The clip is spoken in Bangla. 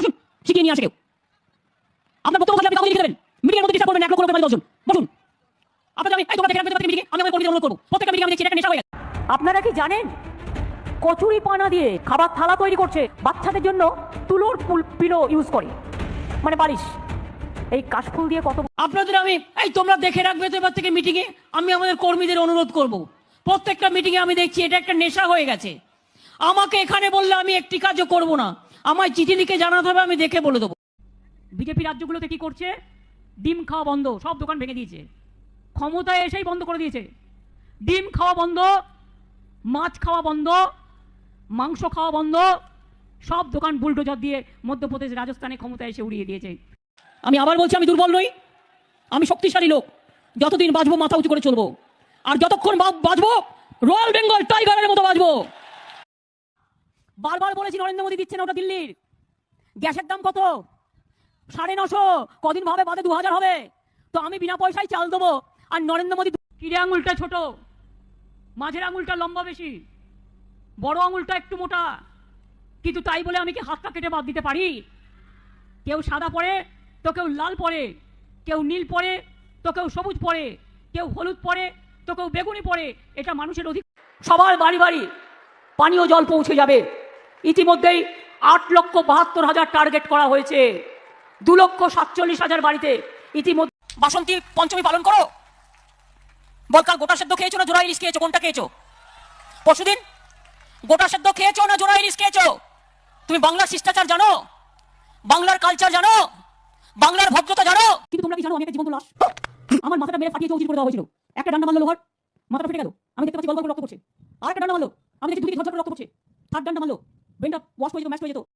বসুন শিখিয়ে নিয়ে আসে কেউ। আপনার বক্তব্য আপনি কাউকে লিখে দেবেন। মিটিংয়ের মধ্যে ডিস্টার্ব করবেন এক লক্ষ লোকের দশজন। বসুন। আপনাদের আমি এই তোমরা দেখে রাখবে মিটিংয়ে আমি আমার কর্মীদের অনুরোধ করব। প্রত্যেকটা মিটিংয়ে আমি দেখছি একটা নেশা হয়ে গেছে। আপনারা কি জানেন? কচুরি পানা দিয়ে খাবার থালা তৈরি করছে। বাচ্চাদের জন্য তুলোর ফুল পিলো ইউজ করে। মানে বালিশ। এই কাশফুল দিয়ে কত আপনাদের আমি এই তোমরা দেখে রাখবে তো এবার থেকে মিটিংয়ে। আমি আমাদের কর্মীদের অনুরোধ করব। প্রত্যেকটা মিটিংয়ে আমি দেখছি এটা একটা নেশা হয়ে গেছে। আমাকে এখানে বললে আমি একটি কাজও করব না। আমায় চিঠি লিখে জানাতে হবে, আমি দেখে বলে দেবো। বিজেপি রাজ্যগুলোতে কি করছে? ডিম খাওয়া বন্ধ, সব দোকান ভেঙে দিয়েছে। ক্ষমতায় এসেই বন্ধ করে দিয়েছে। ডিম খাওয়া বন্ধ, মাছ খাওয়া বন্ধ, মাংস খাওয়া বন্ধ, সব দোকান বুলডোজার দিয়ে মধ্যপ্রদেশ, রাজস্থানে ক্ষমতায় এসে উড়িয়ে দিয়েছে। আমি আবার বলছি, আমি দুর্বল নই। আমি শক্তিশালী লোক। যতদিন বাঁচবো, মাথা উঁচু করে চলবো। আর যতক্ষণ বাঁচবো, রয়্যাল বেঙ্গল টাইগারের মতো বাঁচবো। বারবার বলেছি নরেন্দ্র মোদী দিচ্ছে না ওটা দিল্লির। গ্যাসের দাম কত? সাড়ে নশো। কদিন ভাবে বাদে দু হাজার হবে। তো আমি বিনা পয়সায় চাল দেবো। আর নরেন্দ্র মোদী কিরে আঙুলটা ছোট? মাঝের আঙুলটা লম্বা বেশি। বড় আঙুলটা একটু মোটা। কিন্তু তাই বলে আমি কি হাতটা কেটে বাদ দিতে পারি? কেউ সাদা পরে তো কেউ লাল পরে। কেউ নীল পরে তো কেউ সবুজ পরে। কেউ হলুদ পরে তো কেউ বেগুনি পরে। এটা মানুষের অধিক সবার বাড়ি বাড়ি পানীয় জল পৌঁছে যাবে। ইতিমধ্যেই আট লক্ষ বাহাত্তর হাজার টার্গেট করা হয়েছে। দু লক্ষ সাতচল্লিশ হাজার বাড়িতে ইতিমধ্যে বাসন্তী পঞ্চমী পালন করো। বল কাল গোটা সেদ্ধ খেয়েছো না জোড়া ইলিশ খেয়েছো? কোনটা খেয়েছো? পরশুদিন? গোটা সেদ্ধ খেয়েছো না জোড়া ইলিশ খেয়েছো? তুমি বাংলার শিষ্টাচার জানো? বাংলার কালচার জানো? বাংলার ভদ্রতা জানো? কিন্তু তোমরা কি জানো আমি একটা জীবন্ত লাশ? আমার মাথাটা মেরে ফাটিয়ে চৌচির করে দেওয়া হয়েছিল। একটা ডান্ডা মারলো লোহার, মাথাটা ফেটে গেল। আমি দেখতে পাচ্ছি করে রক্ত পড়ছে। আর একটা ডান্ডা মারলো। আমি দেখছি দুই ঝরঝর রক্ত পড়ছে। থার্ড ডান্ডা মারলো। विंड अप वॉश को तो मैच को तो